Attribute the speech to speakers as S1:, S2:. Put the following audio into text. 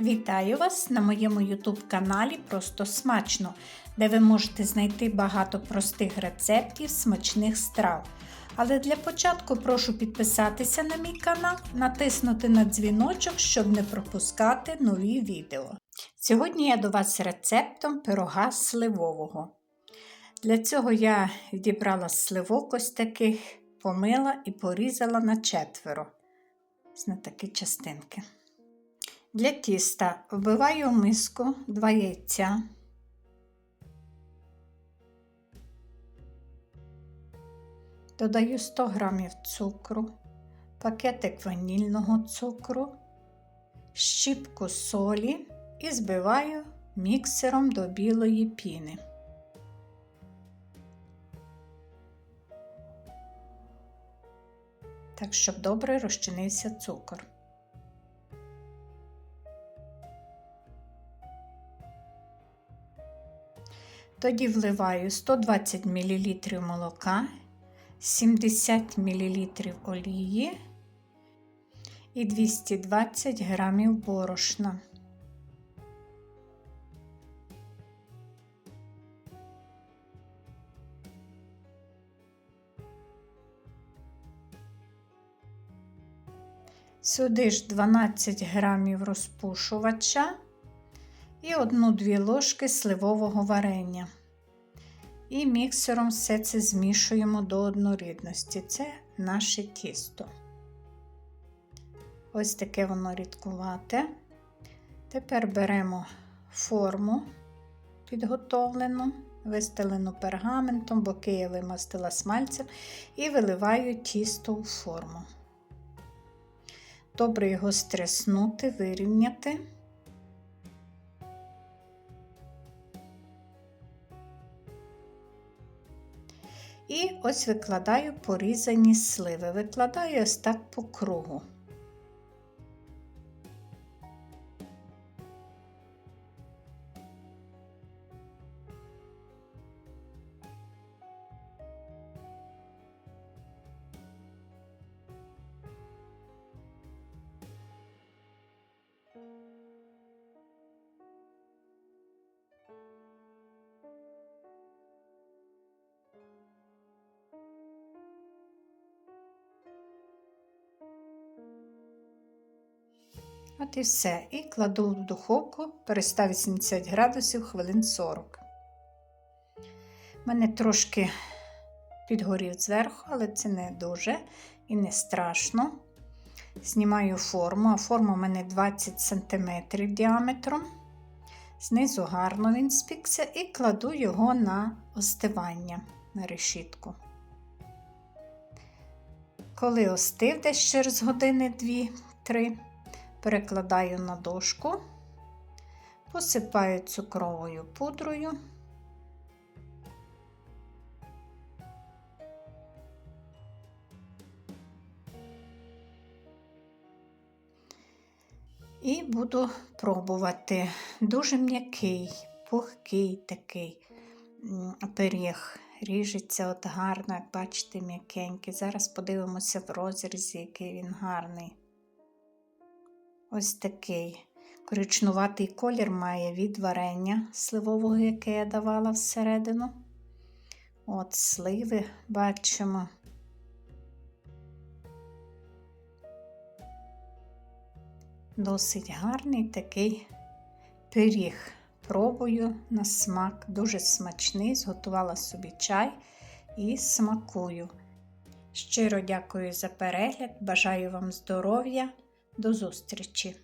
S1: Вітаю вас на моєму YouTube каналі Просто Смачно, де ви можете знайти багато простих рецептів смачних страв. Але для початку прошу підписатися на мій канал, натиснути на дзвіночок, щоб не пропускати нові відео. Сьогодні я до вас з рецептом пирога сливового. Для цього я відібрала сливок ось таких, помила і порізала на четверо. На такі частинки. Для тіста вбиваю в миску 2 яйця. Додаю 100 г цукру, пакетик ванільного цукру, щіпку солі і збиваю міксером до білої піни. Так, щоб добре розчинився цукор. Тоді вливаю 120 мл молока, 70 мл олії і 220 г борошна. Сюди ж 12 грамів розпушувача і 1-2 ложки сливового варення. І міксером все це змішуємо до однорідності. Це наше тісто. Ось таке воно рідкувате. Тепер беремо форму підготовлену, вистелену пергаментом, боки я вимастила смальцем і виливаю тісто у форму. Добре його стреснути, вирівняти. І ось викладаю порізані сливи. Викладаю ось так по кругу. От і все. І кладу в духовку при 180 градусів хвилин 40. У мене трошки підгорів зверху, але це не дуже і не страшно. Знімаю форму, а форма у мене 20 см діаметром. Знизу гарно він спікся і кладу його на остивання на решітку. Коли остив десь через години 2-3, перекладаю на дошку, посипаю цукровою пудрою. І буду пробувати дуже м'який, пухкий такий пиріг. Ріжеться от гарно, як бачите, м'якенький. Зараз подивимося в розрізі, який він гарний. Ось такий коричнуватий колір має від варення сливового, яке я давала всередину. От сливи бачимо. Досить гарний такий пиріг. Пробую на смак, дуже смачний, зготувала собі чай і смакую. Щиро дякую за перегляд, бажаю вам здоров'я! До зустрічі!